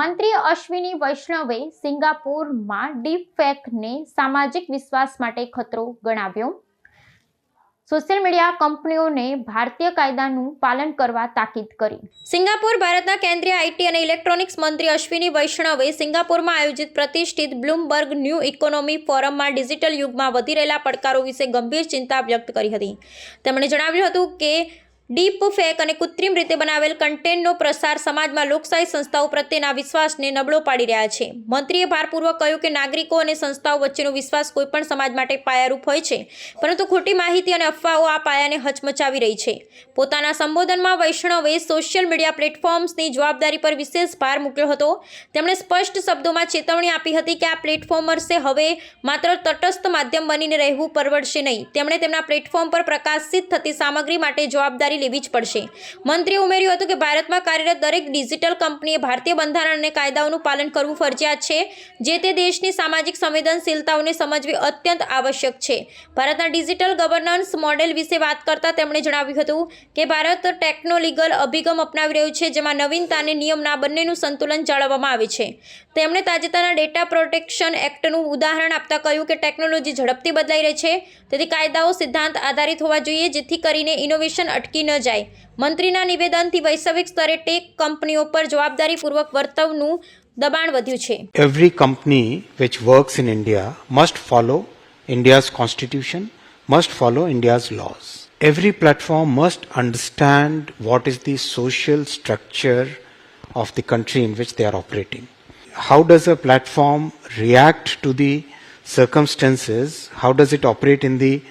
મંત્રી અશ્વિની વૈષ્ણવે સિંગાપુરમાં ડીપ ફેકને સામાજિક વિશ્વાસ માટે ખતરો ગણાવ્યો. સોશિયલ મીડિયા કંપનીઓને ભારતીય કાયદાનું પાલન કરવા તાકીદ કરી. સિંગાપુર ભારતના કેન્દ્રીય આઈટી અને ઇલેક્ટ્રોનિક્સ મંત્રી અશ્વિની વૈષ્ણવે સિંગાપુરમાં આયોજિત પ્રતિષ્ઠિત બ્લૂમબર્ગ ન્યૂ ઇકોનોમી ફોરમમાં ડિજિટલ યુગમાં વધી રહેલા પડકારો વિશે ગંભીર ચિંતા વ્યક્ત કરી હતી. તેમણે જણાવ્યું હતું કે ડીપ ફેક અને કૃત્રિમ રીતે બનાવેલ કન્ટેન્ટનો પ્રસાર સમાજમાં લોકશાહી સંસ્થાઓ પ્રત્યેના વિશ્વાસને નબળો પાડી રહ્યા છે. મંત્રીએ ભારપૂર્વક કહ્યું કે નાગરિકો અને સંસ્થાઓ વચ્ચેનો વિશ્વાસ કોઈપણ સમાજ માટે પાયારૂપ હોય છે, પરંતુ ખોટી માહિતી અને અફવાઓ આ પાયાને હચમચાવી રહી છે. પોતાના સંબોધનમાં વૈષ્ણવે સોશિયલ મીડિયા પ્લેટફોર્મ્સની જવાબદારી પર વિશેષ ભાર મૂક્યો હતો. તેમણે સ્પષ્ટ શબ્દોમાં ચેતવણી આપી હતી કે આ પ્લેટફોર્મર્સે હવે માત્ર તટસ્થ માધ્યમ બનીને રહેવું પરવડશે નહીં. તેમણે તેમના પ્લેટફોર્મ પર પ્રકાશિત થતી સામગ્રી માટે જવાબદારી લેવી જ પડશે. મંત્રીએ ઉમેર્યું હતું કે ભારતમાં કાર્યરત દરેક ડિજિટલ કંપનીએ ભારતીય બંધારણ અને કાયદાઓનું પાલન કરવું ફરજિયાત છે, જે તે દેશની સામાજિક સંવેદનશીલતાઓને સમજવી અત્યંત આવશ્યક છે. ભારતના ડિજિટલ ગવર્નન્સ મોડેલ વિશે વાત કરતા તેમણે જણાવ્યું હતું કે ભારત ટેકનોલીગલ અભિગમ અપનાવી રહ્યું છે, જેમાં નવીનતા અને નિયમના બંનેનું સંતુલન જાળવવામાં આવે છે. તેમણે તાજેતરના ડેટા પ્રોટેક્શન એક્ટનું ઉદાહરણ આપતા કહ્યું કે ટેકનોલોજી ઝડપથી બદલાઈ રહી છે, તેથી કાયદાઓ સિદ્ધાંત આધારિત હોવા જોઈએ, જેથી કરીને ઇનોવેશન અટકી ન જાય મંત્રીના નિવેદનથી વૈશ્વિક સ્તરે ટેક કંપનીઓ પર જવાબદારીપૂર્વક વર્તવનું દબાણ વધ્યું છે Every company which works in India must follow India's constitution, must follow India's laws. Every platform must understand what is the social structure of the country in which they are operating. How does a platform react to the circumstances? How does it operate in the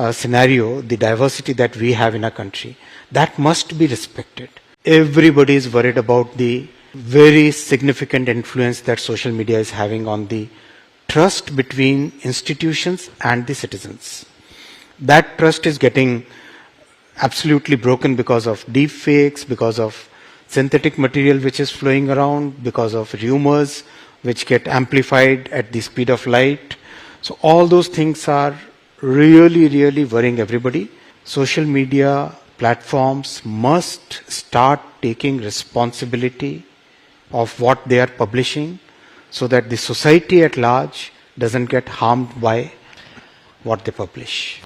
uh, scenario, the diversity that we have in our country? That must be respected. Everybody is worried about the very significant influence that social media is having on the trust between institutions and the citizens. That trust is getting absolutely broken because of deep fakes, because of synthetic material which is flowing around, because of rumors which get amplified at the speed of light. So, all those things are really, really worrying everybody. Social media platforms must start taking responsibility of what they are publishing so that the society at large doesn't get harmed by what they publish.